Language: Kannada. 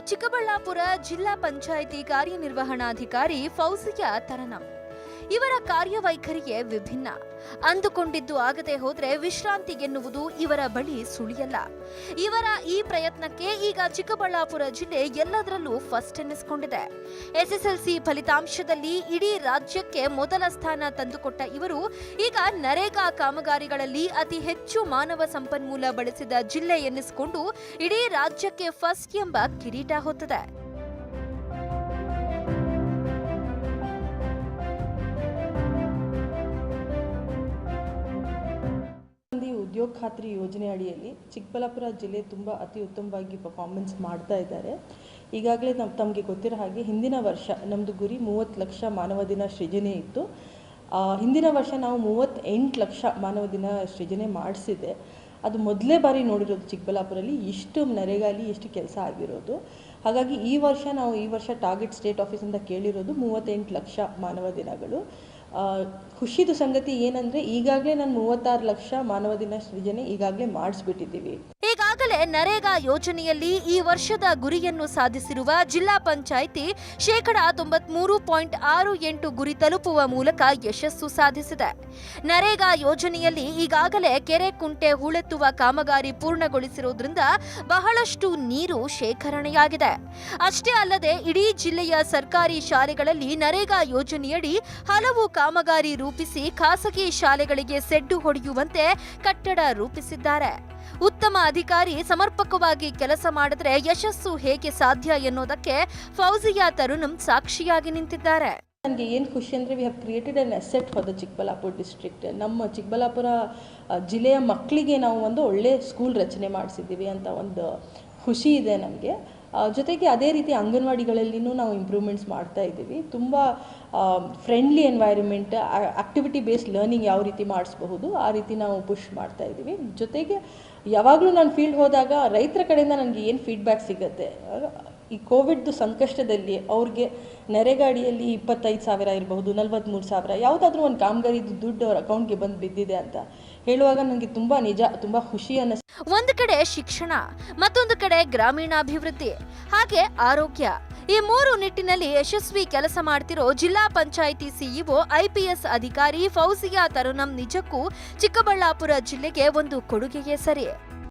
ಚಿಕ್ಕಬಳ್ಳಾಪುರ ಜಿಲ್ಲಾ ಪಂಚಾಯಿತಿ ಕಾರ್ಯನಿರ್ವಹಣಾಧಿಕಾರಿ ಫೌಸಿಯಾ ತರನಂ. ಇವರ ಕಾರ್ಯವೈಖರಿಯೇ ವಿಭಿನ್ನ. ಅಂದುಕೊಂಡಿದ್ದು ಆಗದೆ ಹೋದ್ರೆ ವಿಶ್ರಾಂತಿ ಎನ್ನುವುದು ಇವರ ಬಳಿ ಸುಳಿಯಲ್ಲ. ಇವರ ಈ ಪ್ರಯತ್ನಕ್ಕೆ ಈಗ ಚಿಕ್ಕಬಳ್ಳಾಪುರ ಜಿಲ್ಲೆ ಎಲ್ಲದರಲ್ಲೂ ಫಸ್ಟ್ ಎನ್ನಿಸಿಕೊಂಡಿದೆ ಎಸ್ಎಸ್ಎಲ್ಸಿ ಫಲಿತಾಂಶದಲ್ಲಿ ಇಡೀ ರಾಜ್ಯಕ್ಕೆ ಮೊದಲ ಸ್ಥಾನ ತಂದುಕೊಟ್ಟ ಇವರು ಈಗ ನರೇಗಾ ಕಾಮಗಾರಿಗಳಲ್ಲಿ ಅತಿ ಹೆಚ್ಚು ಮಾನವ ಸಂಪನ್ಮೂಲ ಬಳಸಿದ ಜಿಲ್ಲೆ ಎನ್ನಿಸಿಕೊಂಡು ಇಡೀ ರಾಜ್ಯಕ್ಕೆ ಫಸ್ಟ್ ಎಂಬ ಕಿರೀಟ ಹೊತ್ತಿದೆ. ಉದ್ಯೋಗ ಖಾತ್ರಿ ಯೋಜನೆ ಅಡಿಯಲ್ಲಿ ಚಿಕ್ಕಬಳ್ಳಾಪುರ ಜಿಲ್ಲೆ ತುಂಬ ಅತಿ ಉತ್ತಮವಾಗಿ ಪರ್ಫಾರ್ಮೆನ್ಸ್ ಮಾಡ್ತಾ ಇದ್ದಾರೆ. ಈಗಾಗಲೇ ನಮ್ಮ ತಮಗೆ ಗೊತ್ತಿರೋ ಹಾಗೆ ಹಿಂದಿನ ವರ್ಷ ನಮ್ಮದು ಗುರಿ ಮೂವತ್ತು ಲಕ್ಷ ಮಾನವ ದಿನ ಸೃಜನೆ ಇತ್ತು. ಹಿಂದಿನ ವರ್ಷ ನಾವು ಮೂವತ್ತೆಂಟು ಲಕ್ಷ ಮಾನವ ದಿನ ಸೃಜನೆ ಮಾಡಿಸಿದೆ ಅದು ಮೊದಲೇ ಬಾರಿ ನೋಡಿರೋದು ಚಿಕ್ಕಬಳ್ಳಾಪುರಲ್ಲಿ ಇಷ್ಟು ನರೇಗಾಲಿ, ಇಷ್ಟು ಕೆಲಸ ಆಗಿರೋದು. ಹಾಗಾಗಿ ಈ ವರ್ಷ ನಾವು ಈ ವರ್ಷ ಟಾರ್ಗೆಟ್ ಸ್ಟೇಟ್ ಆಫೀಸಿಂದ ಕೇಳಿರೋದು ಮೂವತ್ತೆಂಟು ಲಕ್ಷ ಮಾನವ ದಿನಗಳು. ಖುಷಿದು ಸಂಗತಿ ಏನಂದರೆ ಈಗಾಗಲೇ ನಾನು ಮೂವತ್ತಾರು ಲಕ್ಷ ಮಾನವ ದಿನ ಸೃಜನೆ ಈಗಾಗಲೇ ಮಾಡಿಸ್ಬಿಟ್ಟಿದ್ದೀವಿ. ನರೇಗಾ ಯೋಜನೆಯಲ್ಲಿ ಈ ವರ್ಷದ ಗುರಿಯನ್ನು ಸಾಧಿಸಿರುವ ಜಿಲ್ಲಾ ಪಂಚಾಯಿತಿ ಶೇಕಡ ತೊಂಬತ್ಮೂರು ಪಾಯಿಂಟ್ ಆರು ಎಂಟು ಗುರಿ ತಲುಪುವ ಮೂಲಕ ಯಶಸ್ಸು ಸಾಧಿಸಿದೆ. ನರೇಗಾ ಯೋಜನೆಯಲ್ಲಿ ಈಗಾಗಲೇ ಕೆರೆ ಕುಂಟೆ ಹೂಳೆತ್ತುವ ಕಾಮಗಾರಿ ಪೂರ್ಣಗೊಳಿಸಿರುವುದರಿಂದ ಬಹಳಷ್ಟು ನೀರು ಶೇಖರಣೆಯಾಗಿದೆ. ಅಷ್ಟೇ ಅಲ್ಲದೆ ಇಡೀ ಜಿಲ್ಲೆಯ ಸರ್ಕಾರಿ ಶಾಲೆಗಳಲ್ಲಿ ನರೇಗಾ ಯೋಜನೆಯಡಿ ಹಲವು ಕಾಮಗಾರಿ ರೂಪಿಸಿ ಖಾಸಗಿ ಶಾಲೆಗಳಿಗೆ ಸೆಡ್ಡು ಹೊಡೆಯುವಂತೆ ಕಟ್ಟಡ ರೂಪಿಸಿದ್ದಾರೆ. ಉತ್ತಮ ಅಧಿಕಾರಿ ಸಮರ್ಪಕವಾಗಿ ಕೆಲಸ ಮಾಡಿದ್ರೆ ಯಶಸ್ಸು ಹೇಗೆ ಸಾಧ್ಯ ಎನ್ನುವುದಕ್ಕೆ ಫೌಜಿಯಾ ತರುಣಂ ಸಾಕ್ಷಿಯಾಗಿ ನಿಂತಿದ್ದಾರೆ. ನನಗೆ ಏನು ಖುಷಿ ಅಂದರೆ we have created an asset for the Chikkaballapur district ನಮ್ಮ ಚಿಕ್ಕಬಳ್ಳಾಪುರ ಜಿಲ್ಲೆಯ ಮಕ್ಕಳಿಗೆ ನಾವು ಒಂದು ಒಳ್ಳೆಯ ಸ್ಕೂಲ್ ರಚನೆ ಮಾಡಿಸಿದ್ದೀವಿ ಅಂತ ಒಂದು ಖುಷಿ ಇದೆ ನಮಗೆ. ಜೊತೆಗೆ ಅದೇ ರೀತಿ ಅಂಗನವಾಡಿಗಳಲ್ಲಿನೂ ನಾವು ಇಂಪ್ರೂವ್ಮೆಂಟ್ಸ್ ಮಾಡ್ತಾ ಇದ್ದೀವಿ. ತುಂಬ friendly environment activity based learning ಯಾವ ರೀತಿ ಮಾಡಿಸ್ಬಹುದು, ಆ ರೀತಿ ನಾವು ಪುಷ್ ಮಾಡ್ತಾ ಇದ್ದೀವಿ. ಜೊತೆಗೆ ಯಾವಾಗಲೂ ನಾನು ಫೀಲ್ಡ್ ಹೋದಾಗ ರೈತರ ಕಡೆಯಿಂದ ನನಗೆ ಏನು ಫೀಡ್ಬ್ಯಾಕ್ ಸಿಗುತ್ತೆ? ಈ ಕೋವಿಡ್ದು ಸಂಕಷ್ಟದಲ್ಲಿ ಅವ್ರಿಗೆ ನೆರೆಗಾಡಿಯಲ್ಲಿ ಇಪ್ಪತ್ತೈದು ಸಾವಿರ ಇರಬಹುದು ನಲ್ವತ್ತ್ಮೂರು ಸಾವಿರ, ಯಾವುದಾದ್ರೂ ಒಂದು ಕಾಮಗಾರಿದು ದುಡ್ಡು ಅವ್ರ ಅಕೌಂಟ್ಗೆ ಬಂದು ಬಿದ್ದಿದೆ ಅಂತ ಹೇಳುವಾಗ ನನಗೆ ತುಂಬ ನಿಜ, ತುಂಬ ಖುಷಿ ಅನ್ನಿಸ್ತು. ಒಂದು ಕಡೆ ಶಿಕ್ಷಣ, ಮತ್ತೊಂದು ಕಡೆ ಗ್ರಾಮೀಣಾಭಿವೃದ್ಧಿ, ಹಾಗೆ ಆರೋಗ್ಯ. ಈ ಮೂರು ನಿಟ್ಟಿನಲ್ಲಿ ಯಶಸ್ವಿ ಕೆಲಸ ಮಾಡ್ತಿರೋ ಜಿಲ್ಲಾ ಪಂಚಾಯಿತಿ ಸಿಇಒ ಐಪಿಎಸ್ ಅಧಿಕಾರಿ ಫೌಸಿಯಾ ತರುಣಂ ನಿಜಕ್ಕೂ ಚಿಕ್ಕಬಳ್ಳಾಪುರ ಜಿಲ್ಲೆಗೆ ಒಂದು ಕೊಡುಗೆಯೇ ಸರಿ.